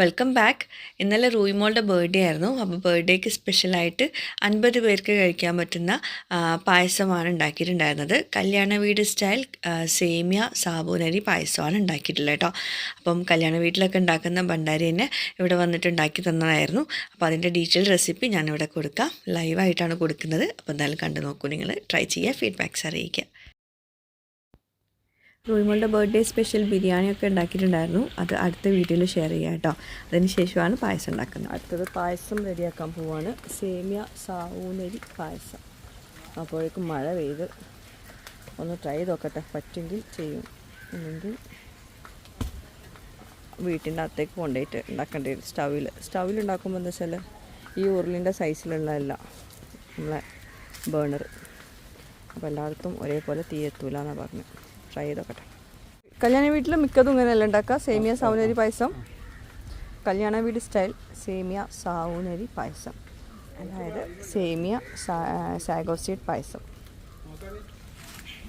Welcome back ഇന്നലെ റൂയിമോളുടെ birthday ആയിരുന്നു. അപ്പോൾ ബർത്ത്ഡേക്ക് സ്പെഷ്യലായിട്ട് അൻപത് പേർക്ക് കഴിക്കാൻ പറ്റുന്ന പായസമാണ് ഉണ്ടാക്കിയിട്ടുണ്ടായിരുന്നത്. കല്യാണ വീട് സ്റ്റൈൽ സേമിയ സാബൂനരി പായസമാണ് ഉണ്ടാക്കിയിട്ടുള്ളത് കേട്ടോ. അപ്പം കല്യാണ വീട്ടിലൊക്കെ ഉണ്ടാക്കുന്ന ഭണ്ഡാരി തന്നെ ഇവിടെ വന്നിട്ട് ഉണ്ടാക്കി തന്നതായിരുന്നു. അപ്പോൾ അതിന്റെ ഡീറ്റെയിൽ റെസിപ്പി ഞാനിവിടെ കൊടുക്കാം. ലൈവായിട്ടാണ് കൊടുക്കുന്നത്. അപ്പോൾ എന്തായാലും കണ്ടു നോക്കൂ. നിങ്ങൾ ട്രൈ ചെയ്യുക. ഫീഡ്ബാക്ക്സ് അറിയിക്കുക. റൂയിമോളുടെ ബർത്ത്ഡേ സ്പെഷ്യൽ ബിരിയാണിയൊക്കെ ഉണ്ടാക്കിയിട്ടുണ്ടായിരുന്നു. അത് അടുത്ത വീഡിയോയിൽ ഷെയർ ചെയ്യാം കേട്ടോ. അതിന് ശേഷമാണ് പായസം ഉണ്ടാക്കുന്നത്. അടുത്തത് പായസം റെഡിയാക്കാൻ പോവാണ്. സേമിയ സാവൂനരി പായസം. അപ്പോഴേക്കും മഴ പെയ്ത് ഒന്ന് ട്രൈ നോക്കട്ടെ പറ്റുമെങ്കിൽ ചെയ്യും. അല്ലെങ്കിൽ വീട്ടിന്റെ അകത്തേക്ക് കൊണ്ടുപോയിട്ട് ഉണ്ടാക്കേണ്ടി വരും. സ്റ്റൗവിൽ സ്റ്റൗവിൽ ഉണ്ടാക്കുമ്പോൾ എന്താ വെച്ചാൽ ഈ ഉരുളിന്റെ സൈസിലുള്ളതല്ല നമ്മളെ ബേണർ അപ്പോൾ എല്ലായിടത്തും ഒരേപോലെ തീയെത്തൂലെന്നാണ് പറഞ്ഞത്. ട്രൈ ചെയ്ത് നോക്കട്ടെ കല്യാണ വീട്ടിൽ മിക്കതും ഇങ്ങനെയല്ല ഉണ്ടാക്കുക? സേമിയ സാവുനരി പായസം. കല്യാണ വീട് സ്റ്റൈൽ സേമിയ സാവുനരി പായസം. അതായത് സേമിയ സാഗോസീഡ് പായസം.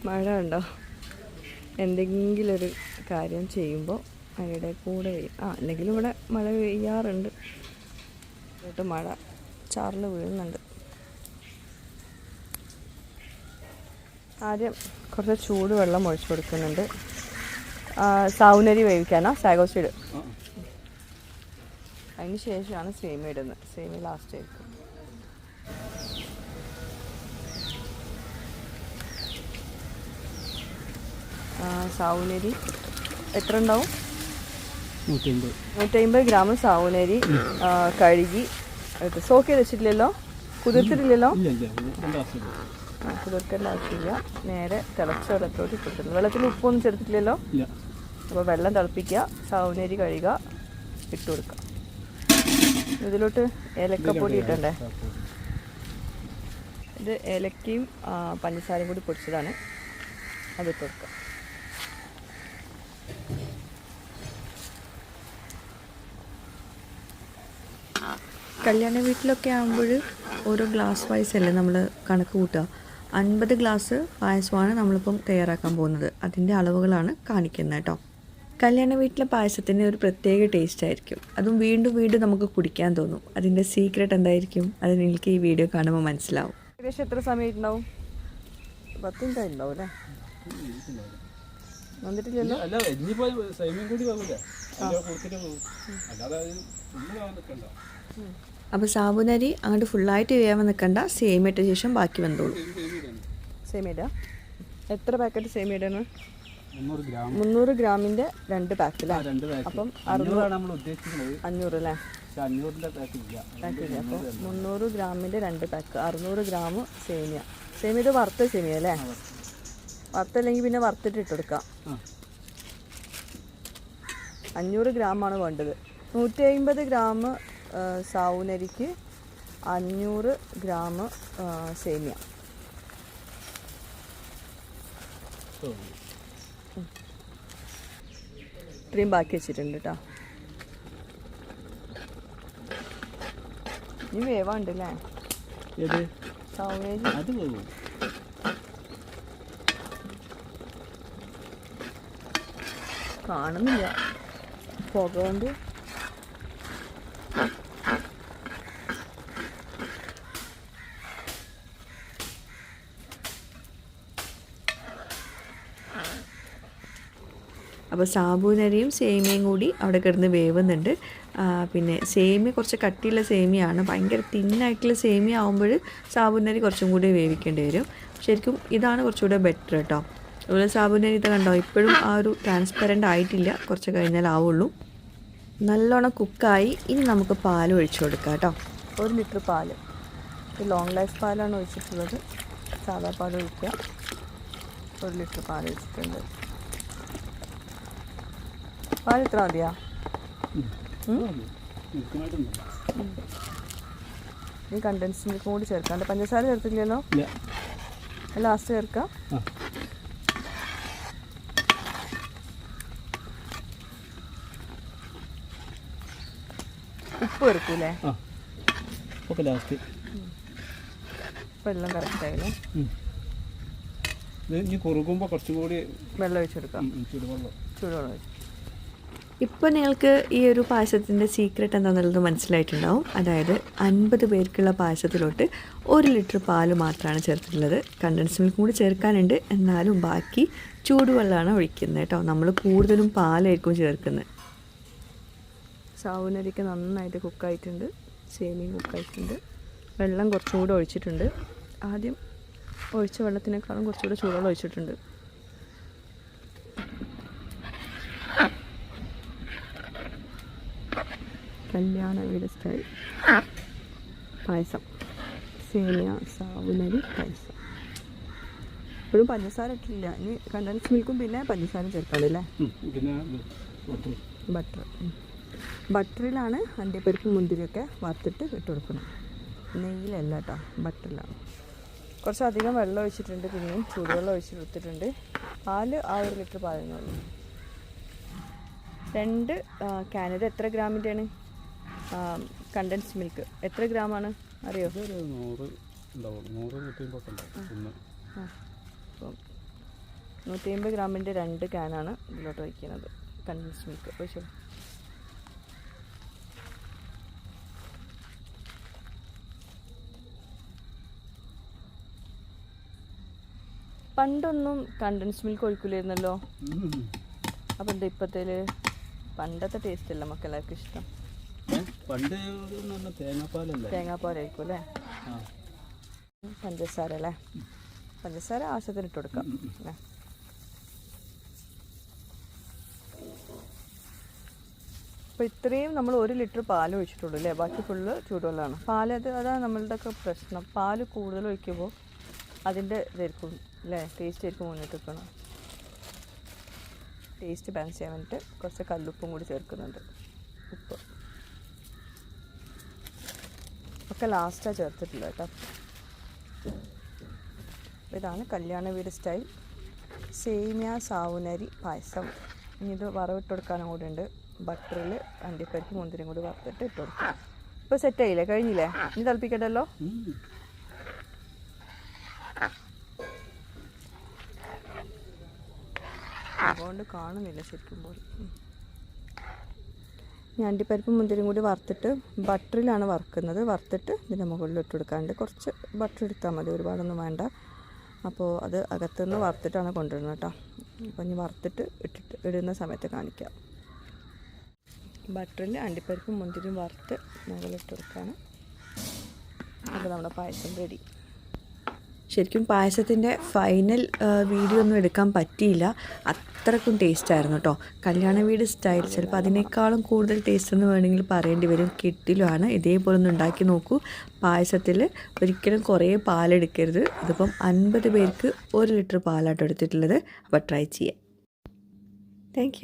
മഴ ഉണ്ടോ എന്തെങ്കിലും ഒരു കാര്യം ചെയ്യുമ്പോൾ അതിന്റെ കൂടെ പെയ്യും. ആ അല്ലെങ്കിലും ഇവിടെ മഴ പെയ്യാറുണ്ട്. എന്നിട്ട് മഴ ചാറിൽ വീഴുന്നുണ്ട്. ആദ്യം കുറച്ച് ചൂടുവെള്ളം ഒഴിച്ചു കൊടുക്കുന്നുണ്ട്. സൗന്ദര്യ വേവിക്കാനാണ് വേവിക്കാനാ? സാഗോസിഡ് അതിന് ശേഷമാണ് സേമി ഇടുന്നത്. സേമി ലാസ്റ്റ് ആയിരിക്കും. ആ, സാവുനരി. എത്ര ഉണ്ടാവും? നൂറ്റമ്പത്. ഗ്രാം സാവുനരി ആ, കഴുകി സോക്ക് ചെയ്ത് വെച്ചിട്ടില്ലല്ലോ? കുതിർത്തിട്ടില്ലല്ലോ? രണ്ട് ആവശ്യമില്ല നേരെ തിളച്ച വെള്ളത്തോട്ട് ഇട്ടിട്ടുണ്ട് വെള്ളത്തിൽ ഉപ്പൊന്നും ചേർത്തിട്ടില്ലല്ലോ? അപ്പോൾ വെള്ളം തിളപ്പിക്കുക സാവുനരി കഴുകുക ഇട്ട് കൊടുക്കുക. ഇതിലോട്ട് ഏലക്കപ്പൊടി ഇട്ടണ്ടേ ഇത് ഏലക്കയും പഞ്ചസാരയും കൂടി പൊടിച്ചതാണ്. അതിട്ട് കൊടുക്കുക. കല്യാണ വീട്ടിലൊക്കെ ആകുമ്പോൾ ഓരോ ഗ്ലാസ് വൈസ് അല്ലേ നമ്മൾ കണക്ക് കൂട്ടുക? അൻപത് ഗ്ലാസ് പായസമാണ് നമ്മളിപ്പം തയ്യാറാക്കാൻ പോകുന്നത്. അതിന്റെ അളവുകളാണ് കാണിക്കുന്നത് കേട്ടോ. കല്യാണ വീട്ടിലെ പായസത്തിന് ഒരു പ്രത്യേക ടേസ്റ്റ് ആയിരിക്കും. അതും വീണ്ടും വീണ്ടും നമുക്ക് കുടിക്കാൻ തോന്നും. അതിന്റെ സീക്രട്ട് എന്തായിരിക്കും? അത് നിങ്ങൾക്ക് ഈ വീഡിയോ കാണുമ്പോൾ മനസ്സിലാവും. ഏകദേശം എത്ര സമയം ഉണ്ടാവും? പത്ത് മിനിറ്റ് ഉണ്ടാവും അല്ലേ? വന്നിട്ടില്ലല്ലോ? അല്ല ഇനിയിപ്പോ സൈമ്യം കൂടി വന്നില്ല? അല്ലാതെ അപ്പോൾ സാബുനരി അങ്ങോട്ട് ഫുള്ളായിട്ട് വേവാൻ നിൽക്കണ്ട സേമിട്ട ശേഷം ബാക്കി വന്നോളൂ. സേമിയ എത്ര പാക്കറ്റ് സേമിയ ഇടണം? മുന്നൂറ് ഗ്രാമിന്റെ രണ്ട് പാക്കില്ല ആ, രണ്ട് പാക്ക് അപ്പം ഉദ്ദേശിക്കുന്നത്. അഞ്ഞൂറ് അല്ലേ പാക്കില്ല അപ്പോൾ മുന്നൂറ് ഗ്രാമിന്റെ രണ്ട് പാക്ക് അറുന്നൂറ് ഗ്രാം സേമിയ. സേമിയ ഇത് വറുത്ത സേമിയ അല്ലേ വറുത്തല്ലെങ്കിൽ പിന്നെ വറുത്തിട്ട് ഇട്ടെടുക്കാം അഞ്ഞൂറ് ഗ്രാമാണ് വേണ്ടത്. നൂറ്റി അമ്പത് ഗ്രാം സാവുനരിക്ക് അഞ്ഞൂറ് ഗ്രാം സേമിയ ഓ. ഇത്രയും ബാക്കി വെച്ചിട്ടുണ്ട് കേട്ടോ ഇനി വേവാണ്ട് അല്ലേ അത് കാണുന്നില്ല. പുക കൊണ്ട് അപ്പോൾ സാബൂനരിയും സേമിയയും കൂടി അവിടെ കിടന്ന് വേവുന്നുണ്ട്. പിന്നെ സേമിയ കുറച്ച് കട്ടിയുള്ള സേമിയാണ്. ഭയങ്കര തിന്നായിട്ടുള്ള സേമിയ ആകുമ്പോൾ സാബൂനരി കുറച്ചും കൂടി വേവിക്കേണ്ടി വരും. ശരിക്കും ഇതാണ് കുറച്ചുകൂടെ ബെറ്റർ കേട്ടോ അതുപോലെ സാബൂനരി ഇത് കണ്ടോ ഇപ്പോഴും ആ ഒരു ട്രാൻസ്പെറന്റ് ആയിട്ടില്ല. കുറച്ച് കഴിഞ്ഞാൽ ആവുള്ളൂ. നല്ലോണം കുക്കായി ഇനി നമുക്ക് പാൽ ഒഴിച്ചു കൊടുക്കാം കേട്ടോ ഒരു ലിറ്റർ പാൽ ലോങ് ലൈഫ് പാലാണ് ഒഴിച്ചിട്ടുള്ളത്. സാധാ പാൽ ഒഴിക്കുക. ഒരു ലിറ്റർ പാൽ ഒഴിച്ചിട്ടുണ്ട്. പാൽ ഇത്ര മതിയാ ഈ കണ്ടൻസ് മിൽക്കും കൂടി ചേർക്കാം. പഞ്ചസാര ചേർത്തില്ലല്ലോ? ലാസ്റ്റ് ചേർക്കാം. ഉപ്പ് ചേർക്കൂലേ? ആ. ഒക്കെ ലാസ്റ്റ് വെള്ളം കറക്റ്റ് ആയില്ലേ? ഇനി കുറുകുമ്പോൾ കുറച്ചും കൂടി വെള്ളം ഒഴിച്ചെടുക്കാം. ചൂടുവെള്ളം. ചൂടുവെള്ളം ഒഴിച്ച്. ഇപ്പോൾ നിങ്ങൾക്ക് ഈ ഒരു പായസത്തിന്റെ സീക്രട്ട് എന്താണെന്നുള്ളത് മനസ്സിലായിട്ടുണ്ടാവും. അതായത് അൻപത് പേർക്കുള്ള പായസത്തിലോട്ട് ഒരു ലിറ്റർ പാൽ മാത്രമാണ് ചേർത്തിട്ടുള്ളത്. കണ്ടൻസ് മിൽക്കും കൂടി ചേർക്കാനുണ്ട്. എന്നാലും ബാക്കി ചൂടുവെള്ളമാണ് ഒഴിക്കുന്നത് കേട്ടോ. നമ്മൾ കൂടുതലും പാലായിരിക്കും ചേർക്കുന്നത്. സാവുനരിക്ക് നന്നായിട്ട് കുക്കായിട്ടുണ്ട് സേമിയും കുക്കായിട്ടുണ്ട് വെള്ളം കുറച്ചും കൂടെ ഒഴിച്ചിട്ടുണ്ട്. ആദ്യം ഒഴിച്ച വെള്ളത്തിനേക്കാളും കുറച്ചുകൂടെ ചൂടുവെള്ളം ഒഴിച്ചിട്ടുണ്ട്. കല്യാണ വീട് സ്റ്റൈൽ പായസം. സേമിയ സാവുനരി പായസം. ഇപ്പോഴും പഞ്ചസാര ഇട്ടില്ല ഇനി കണ്ടൻസ് മിൽക്കും പിന്നെ പഞ്ചസാര ചേർക്കാതെ അല്ലേ? ബട്ടർ. ബട്ടറിലാണ് അണ്ടിപ്പരിപ്പ് മുന്തിരിയൊക്കെ വറുത്തിട്ട് ഇട്ട് കൊടുക്കണം നെയ്യിലല്ല കേട്ടോ ബട്ടറിലാണ് കുറച്ചധികം വെള്ളം ഒഴിച്ചിട്ടുണ്ട് പിന്നെയും ചൂടുവെള്ളം ഒഴിച്ചെടുത്തിട്ടുണ്ട് പാൽ ആ ഒരു ലിറ്റർ പാലിനേ രണ്ട് ഇത് എത്ര ഗ്രാമിന്റെയാണ് കണ്ടൻസ് മിൽക്ക് എത്ര ഗ്രാമാണ്? അറിയോ? അപ്പം നൂറ്റി അമ്പത് ഗ്രാമിന്റെ രണ്ട് ക്യാനാണ് ഇതിലോട്ട് വയ്ക്കുന്നത്. കണ്ടൻസ് മിൽക്ക് ഒഴിച്ചോ പണ്ടൊന്നും കണ്ടൻസ് മിൽക്ക് ഒഴിക്കില്ലായിരുന്നല്ലോ. അപ്പം എന്താ ഇപ്പത്തേൽ? പണ്ടത്തെ ടേസ്റ്റ് അല്ല മക്കളെല്ലാവർക്കും ഇഷ്ടം. പണ്ട് തേങ്ങാപ്പാലല്ലേ? തേങ്ങാപ്പാലായിരിക്കും അല്ലേ പഞ്ചസാര അല്ലേ പഞ്ചസാര ആവശ്യത്തിന് ഇട്ട് കൊടുക്കാം. അല്ലേ? അപ്പോൾ ഇത്രയും നമ്മൾ ഒരു ലിറ്റർ പാൽ ഒഴിച്ചിട്ടുള്ളൂ അല്ലേ? ബാക്കി ഫുള്ള് ചൂടുവെള്ളമാണ്. പാൽ അത് അതാണ് നമ്മളുടെ ഒക്കെ പ്രശ്നം. പാൽ കൂടുതൽ ഒഴിക്കുമ്പോൾ അതിന്റെ ഇതായിരിക്കും അല്ലേ? ടേസ്റ്റ് ആയിരിക്കും മുന്നിട്ട് നിൽക്കണം ടേസ്റ്റ് ബാലൻസ് ചെയ്യാൻ വേണ്ടിയിട്ട് കുറച്ച് കല്ലുപ്പും കൂടി ചേർക്കുന്നുണ്ട്. ഉപ്പ്. ഒക്കെ ലാസ്റ്റാണ് ചേർത്തിട്ടുള്ളത് കേട്ടോ ഇതാണ് കല്യാണ വീട് സ്റ്റൈൽ സേമിയ സാവുനരി പായസം. ഇനി ഇത് വറവിട്ട് കൊടുക്കാനും കൂടി ഉണ്ട്. ബട്ടറിൽ അണ്ടിപ്പരിപ്പ് മുന്തിരിയും കൂടി വറുത്തിട്ട് ഇട്ട് കൊടുക്കാം. ഇപ്പോൾ സെറ്റ് ആയില്ലേ? കഴിഞ്ഞില്ലേ? ഇനി തിളപ്പിക്കണ്ടല്ലോ? ഉം. അതുകൊണ്ട് കാണുന്നില്ല ശരിക്കും പോലെ. ഞാൻ അണ്ടിപ്പരിപ്പും മുന്തിരിയും കൂടി വറുത്തിട്ട് ബട്ടറിലാണ് വറുക്കുന്നത്. വറുത്തിട്ട് ഇതിന്റെ മുകളിൽ ഇട്ട് കൊടുക്കാണ്ട് കുറച്ച് ബട്ടർ എടുത്താൽ മതി. ഒരുപാടൊന്നും വേണ്ട. അപ്പോൾ അത് അകത്തുനിന്ന് വറുത്തിട്ടാണ് കൊണ്ടുവരുന്നത് കേട്ടോ. അപ്പോൾ ഇനി വറുത്തിട്ട് ഇട്ടിട്ട് ഇടുന്ന സമയത്ത് കാണിക്കാം. ബട്ടറിൽ അണ്ടിപ്പരിപ്പും മുന്തിരിയും വറുത്ത് മുകളിലിട്ട് കൊടുക്കുകയാണ്. അപ്പോൾ നമ്മുടെ പായസം റെഡി. ശരിക്കും പായസത്തിന്റെ ഫൈനൽ വീഡിയോ ഒന്നും എടുക്കാൻ പറ്റിയില്ല. അത്രക്കും ടേസ്റ്റ് ആയിരുന്നു കേട്ടോ കല്യാണ വീട് സ്റ്റൈൽ ചിലപ്പോൾ അതിനേക്കാളും കൂടുതൽ ടേസ്റ്റ് എന്ന് വേണമെങ്കിൽ പറയേണ്ടി വരും. കിട്ടിലുമാണ്. ഇതേപോലെ ഒന്ന് ഉണ്ടാക്കി നോക്കൂ. പായസത്തിൽ ഒരിക്കലും കുറേ പാലെടുക്കരുത്. ഇതിപ്പം അൻപത് പേർക്ക് ഒരു ലിറ്റർ പാലാട്ടോ എടുത്തിട്ടുള്ളത്. അപ്പോൾ ട്രൈ ചെയ്യാം. താങ്ക്